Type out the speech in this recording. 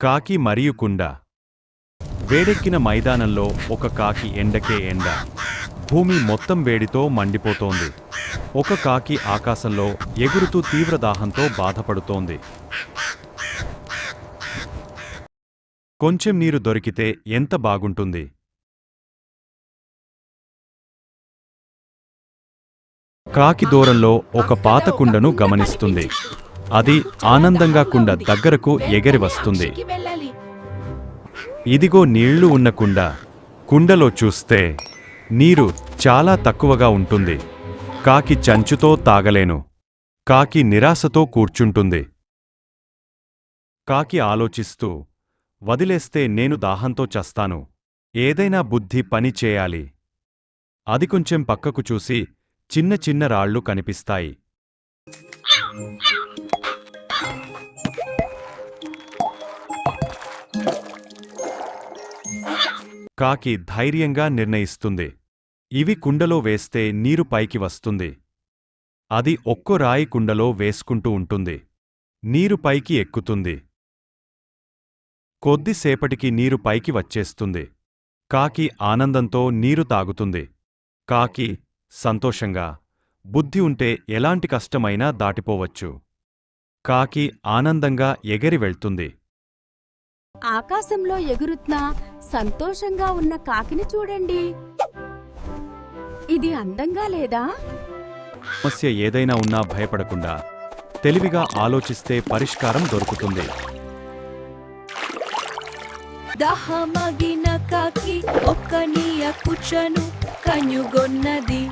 కాకి మరియు కుండ. వేడెక్కిన మైదానంలో ఒక కాకి ఎండకే ఎండ. భూమి మొత్తం వేడితో మండిపోతోంది. ఒక కాకి ఆకాశంలో ఎగురుతూ తీవ్ర దాహంతో బాధపడుతోంది. కొంచెం నీరు దొరికితే ఎంత బాగుంటుంది? కాకి దూరంలో ఒక పాత కుండను గమనిస్తుంది. అది ఆనందంగా కుండ దగ్గరకు ఎగిరి వస్తుంది. ఇదిగో నీళ్ళు ఉన్న కుండ. కుండలో చూస్తే నీరు చాలా తక్కువగా ఉంటుంది. కాకి చంచుతో తాగలేను. కాకి నిరాశతో కూర్చుంటుంది. కాకి ఆలోచిస్తూ వదిలేస్తే నేను దాహంతో చస్తాను. ఏదైనా బుద్ధి పని చేయాలి అది కొంచెం పక్కకు చూసి చిన్న చిన్న రాళ్ళు కనిపిస్తాయి. కాకి ధైర్యంగా నిర్ణయిస్తుంది. ఇవి కుండలో వేస్తే నీరు పైకి వస్తుంది. అది ఒక్కో రాయి కుండలో వేసుకుంటూ ఉంటుంది. నీరు పైకి ఎక్కుతుంది. కొద్దిసేపటికి నీరు పైకి వచ్చేస్తుంది. కాకి ఆనందంతో నీరు తాగుతుంది. కాకి సంతోషంగా బుద్ధి ఉంటే ఎలాంటి కష్టమైనా దాటిపోవచ్చు. కాకి ఆనందంగా ఎగిరి వెళ్తుంది. ఆకాశంలో ఎగురుతున్నా సంతోషంగా ఉన్న కాకిని చూడండి. ఇది అందంగా లేదా? సమస్య ఏదైనా ఉన్నా భయపడకుండా తెలివిగా ఆలోచిస్తే పరిష్కారం దొరుకుతుంది. దహమగిన కాకి ఒక్కనియ కుచను కన్యుగొన్నది.